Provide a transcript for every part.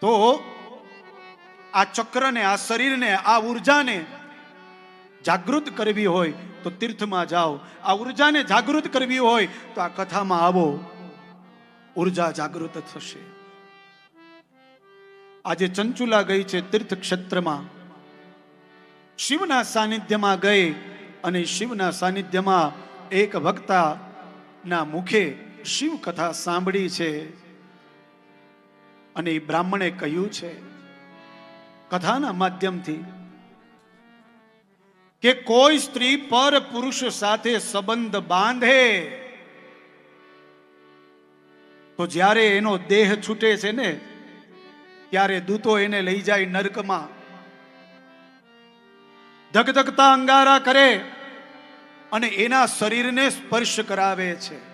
તો આ ચક્રને, આ શરીરને, આ ઉર્જાને જાગૃત કરવી હોય તો તીર્થમાં જાઓ. આ ઉર્જાને જાગૃત કરવી હોય તો આ કથામાં આવો. ઊર્જા જાગૃત થશે. આજે ચંચુલા ગઈ છે તીર્થ ક્ષેત્રમાં શિવના સાનિધ્યમાં ગઈ અને શિવના સાનિધ્યમાં એક વક્તા ના મુખે શિવ કથા સાંભળી છે. અને એ બ્રાહ્મણે કહ્યું છે, કથાના માધ્યમથી, કે કોઈ સ્ત્રી પર પુરુષ સાથે સંબંધ બાંધે, તો જ્યારે એનો દેહ છૂટે છે ને, ત્યારે દૂતો એને લઈ જાય નર્કમાં. ધગધગતા અંગારા કરે અને એના શરીરને સ્પર્શ કરાવે છે.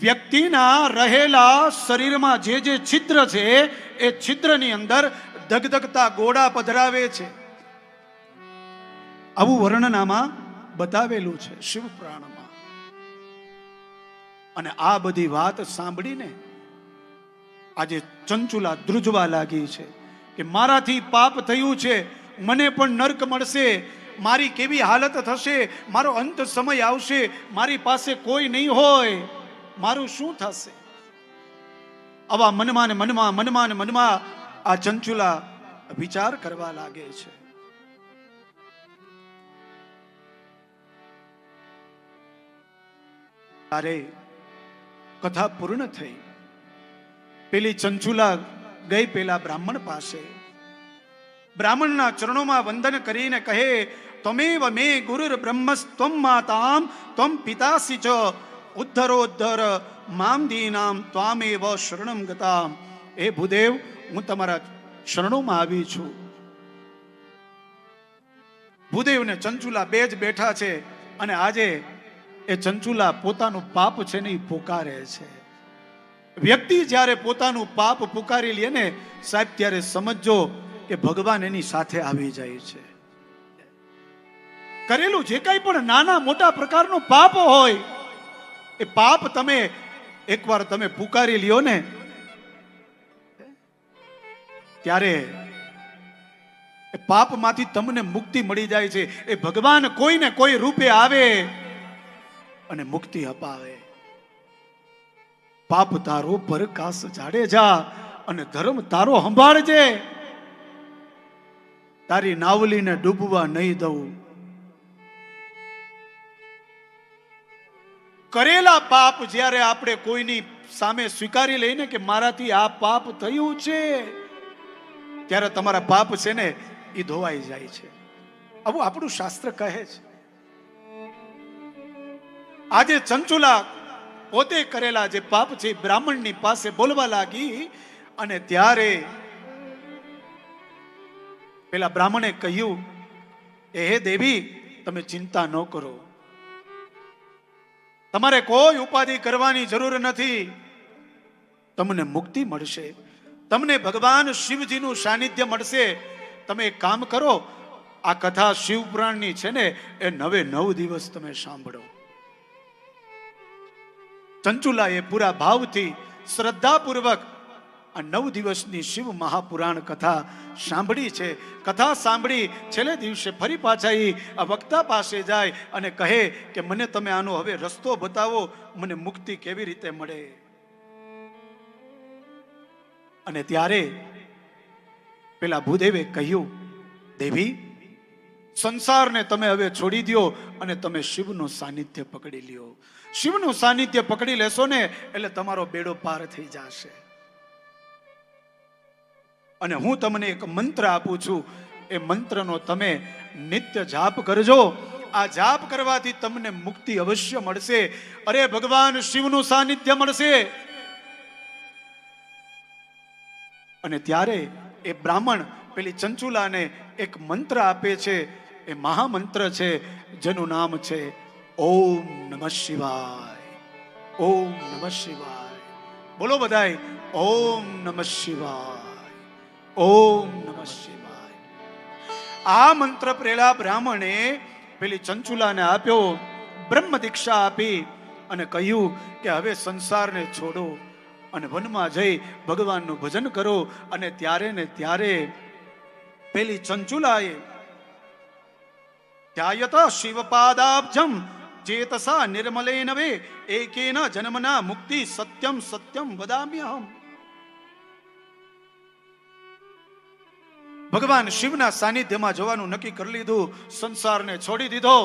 વ્યક્તિના રહેલા શરીરમાં જે જે છિદ્ર છે, એ છિદ્રની અંદર ધગધગતા ગોળા પધરાવે છે. આવું વર્ણનામાં બતાવેલું છે શિવ પુરાણમાં અને આ બધી વાત સાંભળીને આજે ચંચુલા ધ્રુજવા લાગી છે કે મારાથી પાપ થયું છે, મને પણ નર્ક મળશે, મારી કેવી હાલત થશે, મારો અંત સમય આવશે, મારી પાસે કોઈ નહીં હોય. મારું શું થશે? આવા મનમાં ને મનમાં મનમાં ને મનમાં આ ચંચુલા વિચાર કરવા લાગે છે. ત્યારે કથા પૂર્ણ થઈ. પેલી ચંચુલા ગઈ પેલા બ્રાહ્મણ પાસે. બ્રાહ્મણના ચરણોમાં વંદન કરીને કહે, તમેવ મે ગુરુર બ્રહ્મસ્ત્વમ માતામ, ત્વમ પિતાસી ચ ઉદ્ધરોદ્ધર મામ ત્વામે ત્વામેવ શરણમ ગતામ. એ ભૂદેવ, હું તમારા શરણોમાં આવી છું. ભૂદેવ ને ચંચુલા બે જ બેઠા છે અને આજે એ ચંચુલા પોતાનું પાપ છે ને એ પોકારે છે. વ્યક્તિ જ્યારે પોતાનું પાપ પુકારી લે ને, સાહેબ, ત્યારે સમજો કે ભગવાન એની સાથે આવી જાય છે. કરેલું જે કાંઈ પણ નાના મોટા પ્રકારનું પાપ હોય એ પાપ તમે એકવાર તમે પુકારી લ્યો ને, ત્યારે એ પાપમાંથી તમને મુક્તિ મળી જાય છે. એ ભગવાન કોઈને કોઈ રૂપે આવે અને મુક્તિ અપાવે. પાપ તારો પરકાશ જાડેજા અને ધર્મ તારો સંભાળજે. તારી નાવલીને ડૂબવા નહીં દઉં. કરેલા પાપ જ્યારે આપણે કોઈની સામે સ્વીકારી લઈને કે મારાથી આ પાપ થયું છે, ત્યારે તમારા પાપ છે ને એ ધોવાઈ જાય છે. આવું આપણું શાસ્ત્ર કહે છે. આજે ચંચુલા પોતે કરેલા જે પાપ છે બ્રાહ્મણની પાસે બોલવા લાગી અને ત્યારે પેલા બ્રાહ્મણે કહ્યું, એ હે દેવી, તમે ચિંતા ન કરો. તમારે કોઈ ઉપાધિ કરવાની જરૂર નથી. તમને મુક્તિ મળશે. તમને ભગવાન શિવજીનું સાનિધ્ય મળશે. તમે એક કામ કરો, આ કથા શિવપુરાણની છે ને, એ નવે નવ દિવસ તમે સાંભળો. ચંચુલા એ પૂરા ભાવથી શ્રદ્ધાપૂર્વક આ નવ દિવસની શિવ મહાપુરાણ કથા સાંભળી છે. કથા સાંભળી છેલ્લે દિવસે ફરી પાછા એ આ વક્તા પાસે જાય અને કહે કે મને તમે આનો હવે રસ્તો બતાવો, મને મુક્તિ કેવી રીતે મળે? અને ત્યારે પેલા ભૂદેવે કહ્યું, દેવી, સંસારને તમે હવે છોડી દો અને તમે શિવનું સાનિધ્ય પકડી લ્યો. શિવનું સાનિધ્ય પકડી લેશો ને એટલે તમારો બેડો પાર થઈ જશે. અને હું તમને એક મંત્ર આપું છું. એ મંત્રનો તમે નિત્ય જાપ કરજો. આ જાપ કરવાથી તમને મુક્તિ અવશ્ય મળશે. અરે ભગવાન, શિવનું સાનિધ્ય મળશે. અને ત્યારે એ બ્રાહ્મણ પેલી ચંચુલાને એક મંત્ર આપે છે. એ મહામંત્ર છે, જેનું નામ છે, ઓમ નમઃ શિવાય. ઓમ નમઃ શિવાય. બોલો બધાય, ઓમ નમઃ શિવાય. ઓમ નમઃ શિવાય. આ મંત્ર પેલા બ્રાહ્મણે પેલી ચંચુલાને આપ્યો બ્રહ્મ દીક્ષા આપી અને કહ્યું કે હવે સંસારને છોડો અને વનમાં જઈ ભગવાનનું ભજન કરો અને ત્યારે ને ત્યારે પેલી ચંચુલાએ ધ્યાયત શિવપાદાબ્જમ ચેતસા નિર્મલે નવે એકેન જન્મના મુક્તિ સત્યમ સત્યમ વદામ્યહમ ભગવાન શિવના સાનિધ્યમાં જવાનું નક્કી કરી લીધું, સંસારને છોડી દીધો.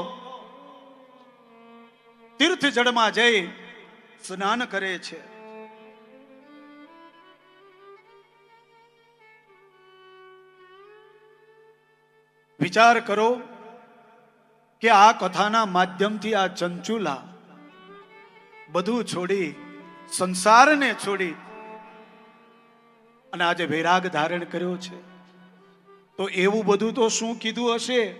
તીર્થ જળમાં જઈ સ્નાન કરે છે. વિચાર કરો કે આ કથાના માધ્યમથી આ ચંચુલા બધું છોડી, સંસારને છોડી અને આજે વૈરાગ ધારણ કર્યો છે. તો એવું બધું તો શું કીધું હશે?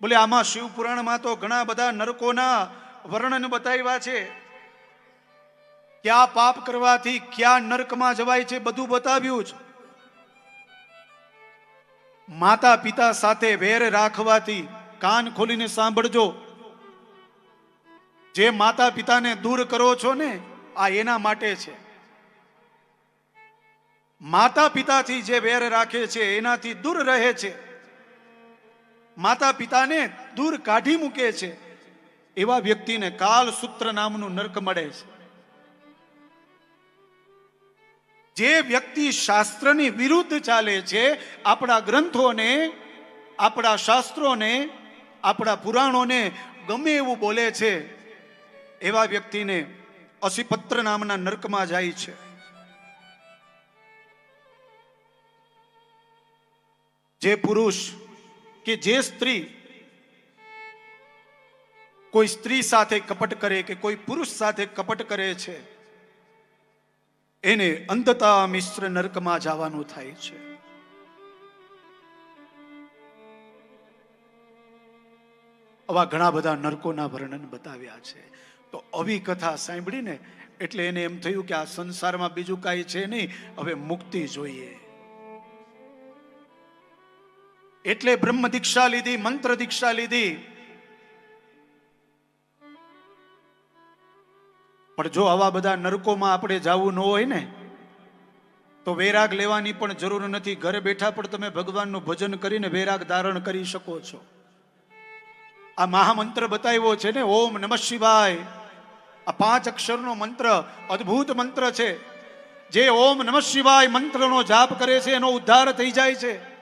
બોલે, આમાં શિવ પુરાણમાં તો ઘણા બધા નરકોના વર્ણન બતાવ્યા છે. ક્યાં પાપ કરવાથી ક્યાં નરકમાં જવાય છે બધું બતાવ્યું છે. માતા પિતા સાથે વેર રાખવાથી કાન ખોલીને સાંભળજો. જે માતા પિતાને દૂર કરો છો ને, આ એના માટે છે. માતા પિતાથી જે વેર રાખે છે, એનાથી દૂર રહે છે. માતા પિતાને દૂર કાઢી મૂકે છે. એવા વ્યક્તિને કાલ સૂત્ર નામનું નર્ક મળે છે. જે વ્યક્તિ શાસ્ત્રની વિરુદ્ધ ચાલે છે, આપણા ગ્રંથોને, આપણા શાસ્ત્રોને, આપણા પુરાણોને ગમે એવું બોલે છે, એવા વ્યક્તિને અસીપત્ર નામના નર્કમાં જાય છે. જે પુરુષ કે જે સ્ત્રી કોઈ સ્ત્રી સાથે કપટ કરે કે કોઈ પુરુષ સાથે કપટ કરે છે, એને અંધતા મિશ્ર નરકમાં જવાનું થાય છે. આવા ઘણા બધા નરકોના વર્ણન બતાવ્યા છે. તો આવી કથા સાંભળીને એટલે એને એમ થયું કે આ સંસારમાં બીજું કાંઈ છે નહીં, હવે મુક્તિ જોઈએ. એટલે બ્રહ્મ દીક્ષા લીધી, મંત્ર દીક્ષા લીધી. પણ જો આવા બધા નરકોમાં આપણે જવું ન હોય ને, તો વૈરાગ લેવાની પણ જરૂર નથી. ઘરે બેઠા પણ તમે ભગવાનનું ભજન કરીને વૈરાગ ધારણ કરી શકો છો. આ મહામંત્ર બતાવ્યો છે ને, ઓમ નમઃ શિવાય. આ પાંચ અક્ષરનો મંત્ર, અદ્ભુત મંત્ર છે. જે ઓમ નમઃ શિવાય મંત્રનો જાપ કરે છે, એનો ઉદ્ધાર થઈ જાય છે.